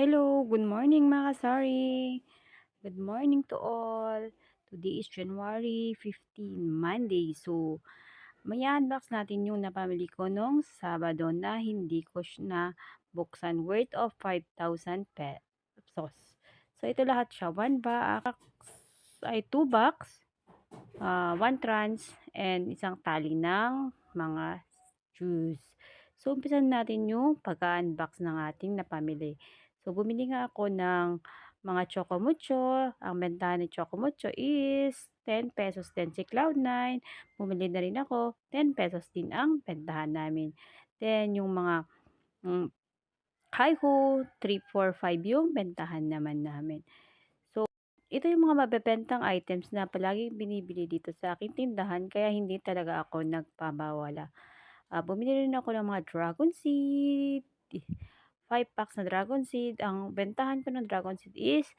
Hello, good morning mga kasari. Good morning to all. Today is January 15, Monday. So, may unbox natin yung napamili ko nung Sabado na hindi ko na buksan worth of 5,000 pesos. So, ito lahat siya. One box, ay two box, uh, one trans, and isang tali ng mga juice. So, umpisan natin yung pag-unbox ng ating napamili. So, bumili nga ako ng mga Chocomucho. Ang bentahan ni Chocomucho is 10 pesos din si Cloud9. Bumili na rin ako. 10 pesos din ang bentahan namin. Then, yung mga mm, Hi-Ho, 3, 4, 5 yung bentahan naman namin. So, ito yung mga mabebentang items na palaging binibili dito sa aking tindahan kaya hindi talaga ako nagpabawala. Uh, bumili rin ako ng mga dragon seed, 5 packs na dragon seed. Ang bentahan ko ng dragon seed is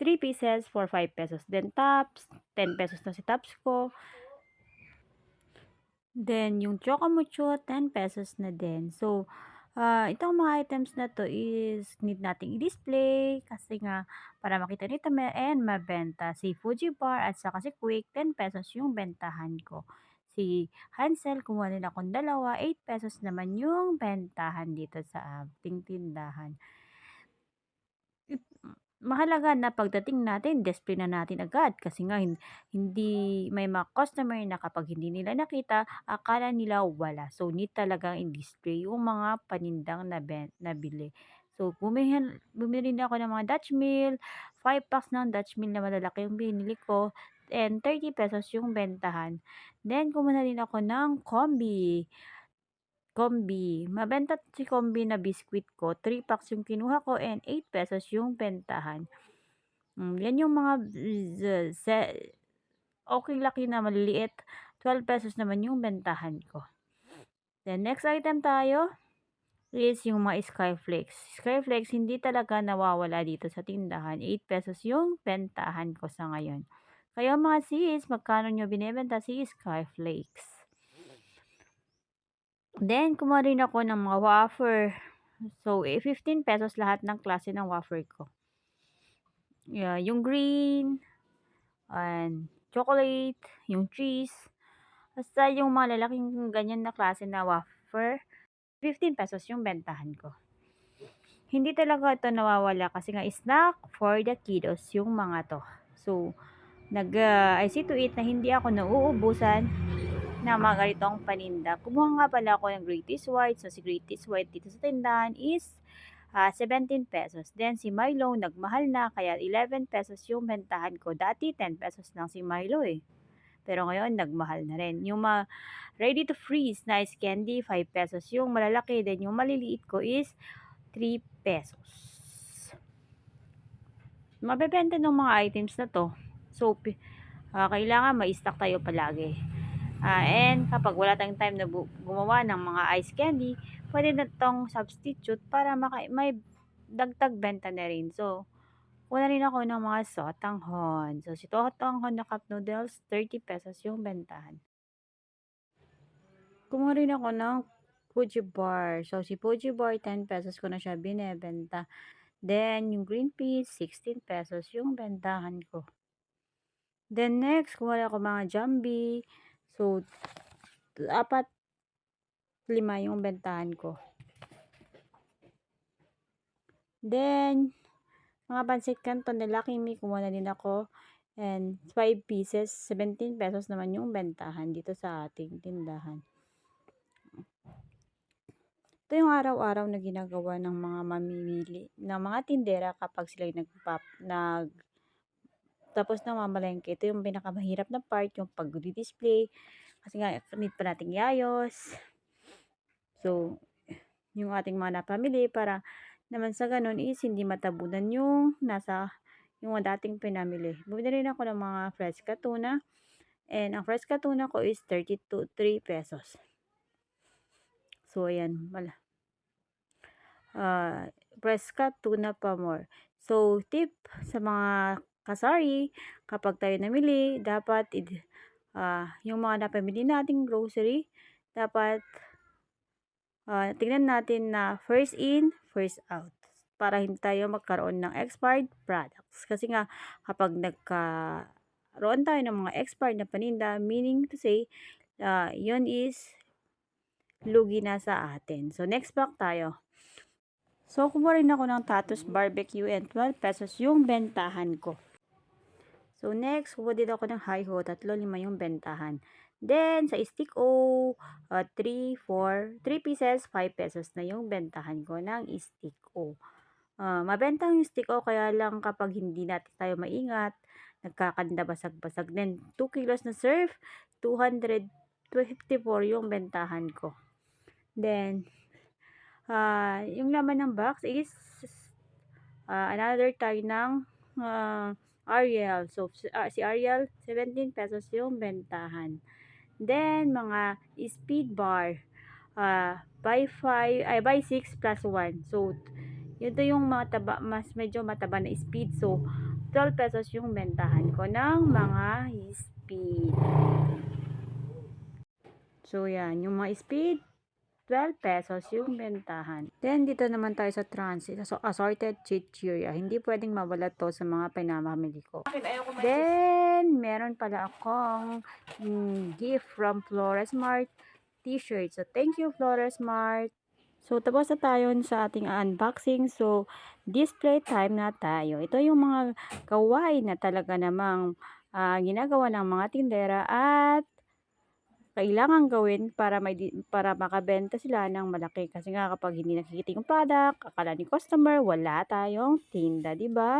3 pieces for 5 pesos. Then tops, 10 pesos na si tops ko. Then yung chocomucho, 10 pesos na din. So, uh, itong mga items na to is need nating i-display kasi nga para makita nito and mabenta. Si Fuji Bar at saka si Quick, 10 pesos yung bentahan ko si Hansel, kumuha din akong dalawa, 8 pesos naman yung bentahan dito sa ating tindahan. Mahalaga na pagdating natin, display na natin agad kasi nga hindi may mga customer na kapag hindi nila nakita, akala nila wala. So, need talagang i-display yung mga panindang na nabili. So, bumili, bumili na ako ng mga Dutch meal, 5 packs ng Dutch meal na malalaki yung binili ko and 30 pesos yung bentahan. Then, kumuha rin ako ng kombi. Kombi. Mabenta si kombi na biscuit ko. 3 packs yung kinuha ko and 8 pesos yung bentahan. Mm, yan yung mga okay laki na maliliit. 12 pesos naman yung bentahan ko. Then, next item tayo is yung mga Skyflakes. Skyflakes, hindi talaga nawawala dito sa tindahan. 8 pesos yung bentahan ko sa ngayon. Kaya mga sis, magkano nyo binibenta si Skyflakes? Then, kumuha rin ako ng mga wafer. So, eh, 15 pesos lahat ng klase ng wafer ko. Yeah, yung green, and chocolate, yung cheese, basta yung mga lalaking ganyan na klase na wafer, 15 pesos yung bentahan ko. Hindi talaga ito nawawala kasi nga snack for the kiddos yung mga to. So, nag uh, I see to it na hindi ako nauubusan na mga ganitong paninda. Kumuha nga pala ako ng Greatest White. So, si Greatest White dito sa tindahan is uh, ah, 17 pesos. Then, si Milo, nagmahal na, kaya 11 pesos yung bentahan ko. Dati, 10 pesos lang si Milo eh. Pero ngayon, nagmahal na rin. Yung mga ready to freeze na ice candy, 5 pesos. Yung malalaki, then yung maliliit ko is 3 pesos. Mabebenta ng mga items na to So, uh, kailangan ma-stock tayo palagi. Uh, and kapag wala tayong time na gumawa ng mga ice candy, pwede na itong substitute para maka- may dagdag benta na rin. So, wala rin ako ng mga sotanghon. So, si sotanghon na cup noodles, 30 pesos yung bentahan. Kumuha rin ako ng Fuji bar. So, si Fuji bar, 10 pesos ko na siya binebenta. Then, yung green peas, 16 pesos yung bentahan ko. Then next, kumuha ako mga jambi. So, apat, lima yung bentahan ko. Then, mga pansit canton nila, Kimi, kumuha na din ako. And 5 pieces, 17 pesos naman yung bentahan dito sa ating tindahan. Ito yung araw-araw na ginagawa ng mga mamimili, ng mga tindera kapag sila nagpap, nag tapos na mamalengke. Ito yung pinakamahirap na part, yung pag-display. Kasi nga, need pa nating yayos. So, yung ating mga napamili para naman sa ganun is hindi matabunan yung nasa yung dating pinamili. Bumili rin ako ng mga fresca tuna. And ang fresca tuna ko is 32 3 pesos. So, ayan. Wala. Uh, fresca tuna pa more. So, tip sa mga kasari, kapag tayo namili, dapat uh, yung mga napamili nating grocery, dapat ah, tingnan natin na first in, first out para hindi tayo magkaroon ng expired products. Kasi nga, kapag nagkaroon tayo ng mga expired na paninda, meaning to say, ah, yun is lugi na sa atin. So, next block tayo. So, kumuha rin ako ng Tatus Barbecue and 12 pesos yung bentahan ko. So, next, din ako ng Hi-Ho. Tatlo, lima yung bentahan. Then, sa stick O, uh, 3, 4, 3 pieces, 5 pesos na yung bentahan ko ng stick O. Ah, mabenta yung stick O, kaya lang kapag hindi natin tayo maingat, nagkakanda basag-basag. Then, 2 kilos na surf, 254 yung bentahan ko. Then, ah yung laman ng box is ah, another tag ng ah, Ariel. So, ah, si Ariel, 17 pesos yung bentahan. Then, mga speed bar. ah buy 5, ay buy 6 plus 1. So, yun to yung mga taba, mas medyo mataba na speed. So, 12 pesos yung bentahan ko ng mga speed. So, yan. Yung mga speed, 12 pesos yung bentahan. Then, dito naman tayo sa transit. So, assorted chichirya. Hindi pwedeng mawala to sa mga pinamamili ko. Then, meron pala akong mm, gift from Flores Mart t-shirt. So, thank you Flores Mart. So, tapos na tayo sa ating unboxing. So, display time na tayo. Ito yung mga kawain na talaga namang ah, ginagawa ng mga tindera at kailangan gawin para may para makabenta sila ng malaki kasi nga kapag hindi nakikita yung product, akala ni customer wala tayong tinda, 'di ba?